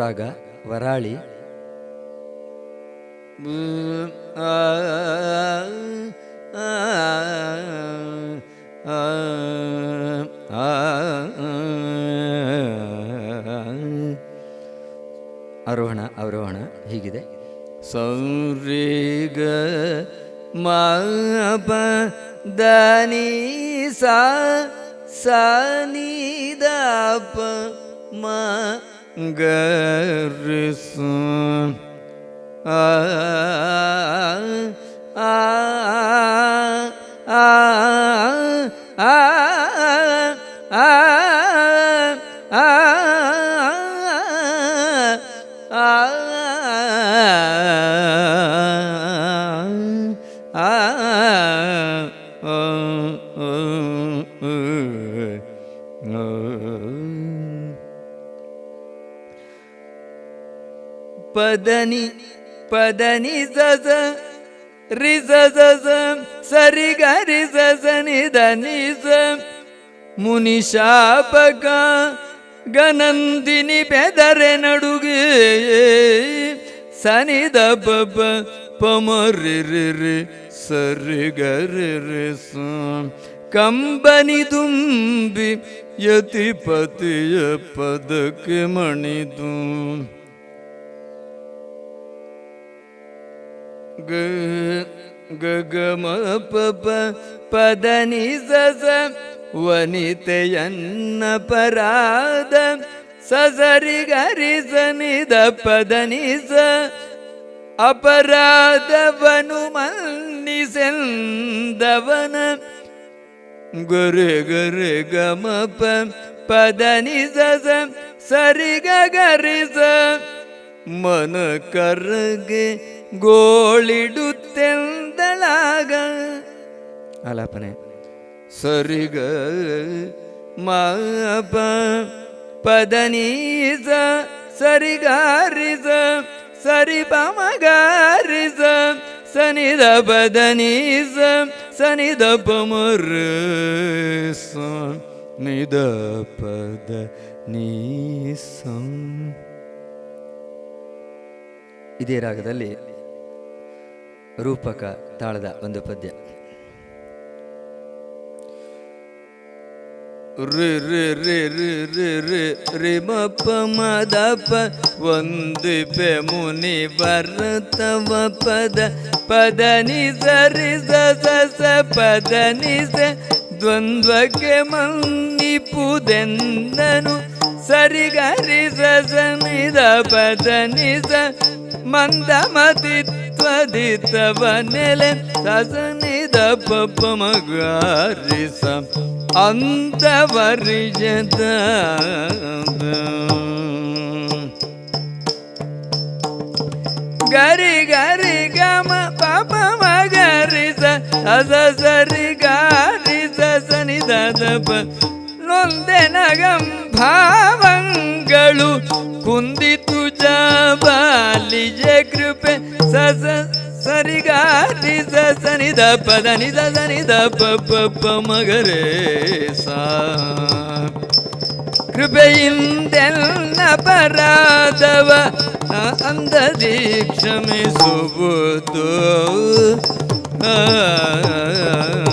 ರಾಗ ವರಾಳಿ. ಆರೋಹಣ ಅವರೋಹಣ ಹೀಗಿದೆ. ಸೌರೇಗ ಮಾಪ ದಾನಿ ಸಾ ನೀ ದಪ ಮ ಗರಿಸು ಆ ಪದನಿ ಪದನಿ ಸಸ ರಿ ಸಸ ಸರಿ ಗರಿ ಸಸ ನಿಧನಿ ಸ. ಮುನಿ ಶಾಪಕ ಗನಂದಿನಿ ಬೆದರೆ ನಡುಗೆ, ಸನಿದ ಬಬ, ಪಮರಿ ರಿ ರಿ ಸರಿ ಗರಿ ರಿ ಸ. ಕಂಬನಿ ತುಂಬಿ ಯತಿಪತಿಯ ಪದಕ್ಕೆ ಮಣಿದು. ಗ ಗಗಮ ಪಪ ಪದನಿ ಸಸ ವನಿತೆಯನ್ನ ಪರಾದ ಸಸರಿ ಗರಿಸನಿದ ಪದನಿಸ ಅಪರಾಧವನು ಮನ್ನಿಸೆಂದವನ ಗುರು ಗುರು ಗಮ ಪ ಪದನಿ ಸಸ ಸರಿ ಗರಿಸ ಮನ ಕರ್ಗೆ ಗೋಳಿಡುತ್ತೆಂದಳಾಗ. ಆಲಾಪನೆ. ಸರಿಗ ಮಾಪ ಪದನೀಸ, ಸರಿಗಾರಿಸ ಸರಿ ಪಮಗಾರಿಸ ಸನಿದ ಪದನೀಸ, ಸನಿದ ಪಮರ ನಿದ ಪದ ನೀಸಂ ಇದೇ ರಾಗದಲ್ಲಿ ರೂಪಕ ತಾಳದ ಒಂದು ಪದ್ಯ. ರಿ ರಿ ರಿ ರಿ ರಿ ರಿ ರಿ ಮಪ್ಪ ಪ ಒಂದು ಪೆ ಮುನಿ ಬರ್ತವ ಪದ ಪದ ನಿ ಸರಿ ಸ ಸ ಸ ಪದ ನಿ ಸ ದ್ವಂದ್ವಕ್ಕೆ ಪುದೆಂದನು ಸರಿ ಗರಿ ಸ ಸ ದ ಪದ ನಿ ಸ ಮಂದ ಮತಿತ್ವದಿತವ ನೆಲೆ ಸಸನಿದ ಪಪ್ಪ ಮಗಾರಿಸ ಅಂತವರಿಜದ ಗರಿ ಗರಿ ಗಮ ಪಾಪ ಮಗರಿಸ ಅಸ ಸರಿ ಗಾರಿಸ ಸನಿದ ದಪ. ನೊಂದೆ ನಗಂ ಭಾವಂಗಳು ಕುಂದಿತು ಸ ಸರಿಗ ಸನಿ ದ ಪದ ದನಿ ದ ಸನಿ ದ ಪ ಪ ಪ ಕೃಪೆಯಿಂದೆಲ್ಲ ಪರಾದವ ಅಂದದಿ ದೀಕ್ಷಮಿಸುವುದು. ಆ.